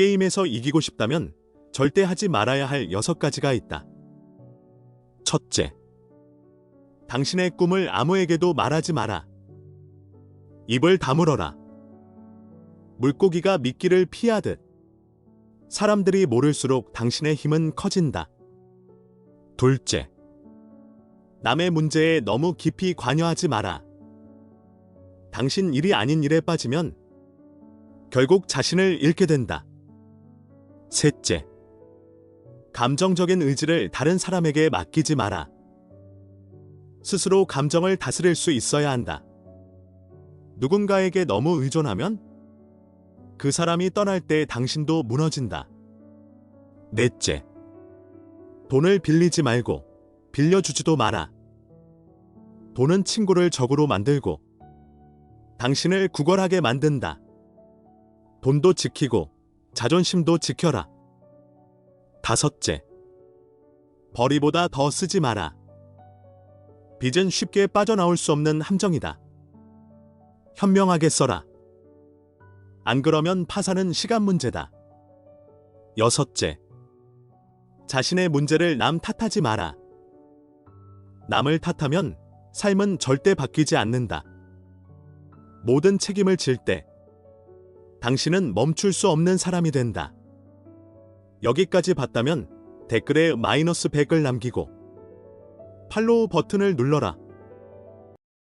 게임에서 이기고 싶다면 절대 하지 말아야 할 6가지가 있다. 첫째. 당신의 꿈을 아무에게도 말하지 마라. 입을 다물어라. 물고기가 미끼를 피하듯 사람들이 모를수록 당신의 힘은 커진다. 둘째. 남의 문제에 너무 깊이 관여하지 마라. 당신 일이 아닌 일에 빠지면 결국 자신을 잃게 된다. 셋째. 감정적인 의지를 다른 사람에게 맡기지 마라. 스스로 감정을 다스릴 수 있어야 한다. 누군가에게 너무 의존하면 그 사람이 떠날 때 당신도 무너진다. 넷째. 돈을 빌리지 말고 빌려주지도 마라. 돈은 친구를 적으로 만들고 당신을 구걸하게 만든다. 돈도 지키고 자존심도 지켜라. 다섯째. 벌이보다 더 쓰지 마라. 빚은 쉽게 빠져나올 수 없는 함정이다. 현명하게 써라. 안 그러면 파산은 시간 문제다. 여섯째. 자신의 문제를 남 탓하지 마라. 남을 탓하면 삶은 절대 바뀌지 않는다. 모든 책임을 질 때 당신은 멈출 수 없는 사람이 된다. 여기까지 봤다면 댓글에 마이너스 100을 남기고 팔로우 버튼을 눌러라.